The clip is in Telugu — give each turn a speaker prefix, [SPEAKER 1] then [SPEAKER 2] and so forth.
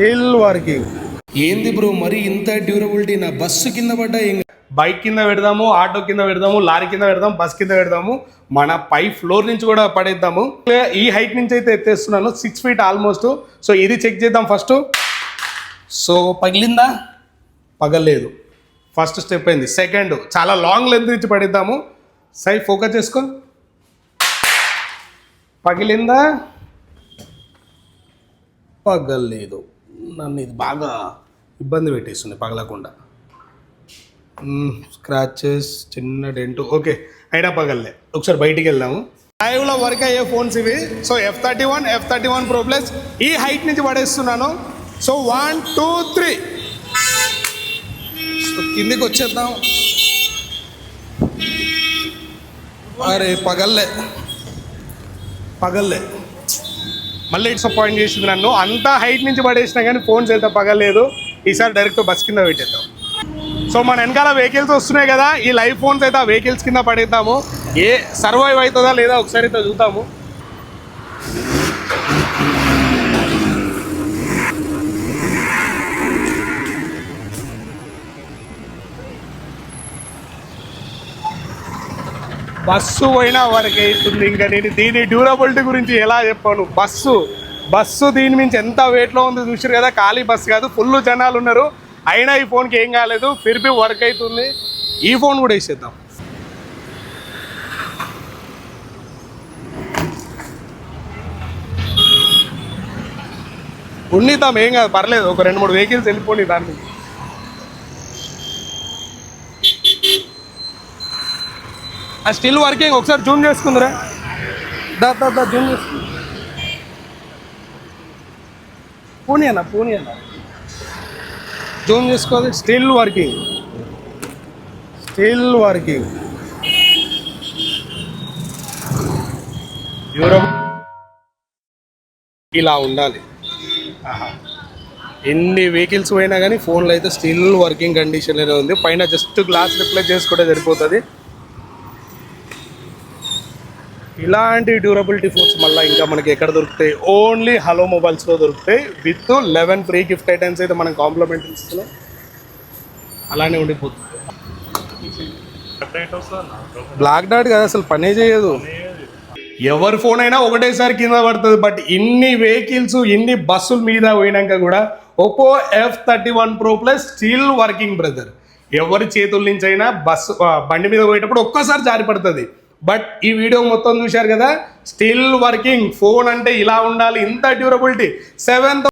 [SPEAKER 1] స్టిల్ వర్కింగ్ ఏంది బ్రో మరి ఇంత డ్యూరబిలిటీ నా బస్సు కింద పడ్డా ఏం బైక్ కింద పెడదాము ఆటో కింద పెడదాము లారీ కింద పెడదాం బస్ కింద పెడదాము మన పై ఫ్లోర్ నుంచి కూడా పడేద్దాము. ఈ హైట్ నుంచి అయితే ఎత్తేస్తున్నాను సిక్స్ ఫీట్ ఆల్మోస్ట్ సో ఇది చెక్ చేద్దాం ఫస్ట్ సో పగిలిందా? పగలేదు. ఫస్ట్ స్టెప్ అయింది. సెకండ్ చాలా లాంగ్ లెంత్ నుంచి పడిద్దాము. సై ఫోకస్ చేసుకో. పగిలిందా? పగలేదు. నన్ను ఇది బాగా ఇబ్బంది పెట్టేస్తుంది పగలకుండా. స్క్రాచెస్ చిన్న డెంటు ఓకే అయినా పగలలే ఒకసారి బయటికి వెళ్దాము. లైవ్లో వర్క్ అయ్యే ఫోన్స్ ఇవి. So F thirty one F thirty one pro plus ఈ హైట్ నుంచి పడేస్తున్నాను. So one two three so కిందికి వచ్చేద్దాం. అరే పగల్లే పగల్లే మళ్ళీ డిసప్పాయింట్ చేసింది నన్ను. అంత హైట్ నుంచి పడేసినా కానీ ఫోన్స్ అయితే పగలేదు. ఈసారి డైరెక్ట్ బస్ కింద పెట్టేద్దాం. సో మన వెనకాల వెహికల్స్ వస్తున్నాయి కదా ఈ లైవ్ ఫోన్స్ అయితే ఆ వెహికల్స్ కింద పడేద్దాము. ఏ సర్వైవ్ అవుతుందా లేదా ఒకసారి అయితే చూద్దాము. బస్సు పోయినా వరకు అవుతుంది ఇంకా నేను దీని డ్యూరబిలిటీ గురించి ఎలా చెప్పాను? బస్సు బస్సు దీని మించి ఎంత వెయిట్లో ఉందో చూసారు కదా? ఖాళీ బస్సు కాదు ఫుల్ జనాలు ఉన్నారు. అయినా ఈ ఫోన్కి ఏం కాలేదు ఫిర్బీ వర్క్ అవుతుంది. ఈ ఫోన్ కూడా వేసేద్దాం. ఉన్నిద్దాం ఏం కాదు పర్లేదు. ఒక రెండు మూడు వెహికల్స్ వెళ్ళిపోయి దాన్ని ఆ స్టిల్ వర్కింగ్ ఒకసారి జూమ్ చేసుకుందిరా. దా దా దా జూమ్ చేసుకుంది పూని అన్న పూని అన్న. జూమ్ చేసుకోవాలి. Still working. Still working. Europe ఇలా ఉండాలి. ఎన్ని వెహికల్స్ పోయినా కానీ ఫోన్లో అయితే స్టిల్ వర్కింగ్ కండిషన్లోనే ఉంది. పైన జస్ట్ గ్లాస్ రిప్లేస్ చేసుకుంటే సరిపోతుంది. ఇలాంటి డ్యూరబిలిటీ ఫోన్స్ మళ్ళీ ఇంకా మనకి ఎక్కడ దొరుకుతాయి? ఓన్లీ హలో మొబైల్స్లో దొరుకుతాయి. With eleven free gift items అయితే మనం కాంప్లిమెంటరీ ఇస్తున్నాం అలానే ఉండిపోతుంది. బ్లాక్ డాట్ కదా అసలు పనే చేయదు. ఎవరి ఫోన్ అయినా ఒకటేసారి కింద పడుతుంది. బట్ ఇన్ని వెహికల్స్ ఇన్ని బస్సుల మీద పోయినాక కూడా Oppo F thirty one pro plus still working brother ఎవరి చేతుల నుంచి అయినా బస్సు బండి మీద పోయేటప్పుడు ఒక్కసారి జారి పడుతుంది. బట్ ఈ వీడియో మొత్తం చూశారు కదా స్టిల్ వర్కింగ్. ఫోన్ అంటే ఇలా ఉండాలి ఇంత డ్యూరబిలిటీ సెవెన్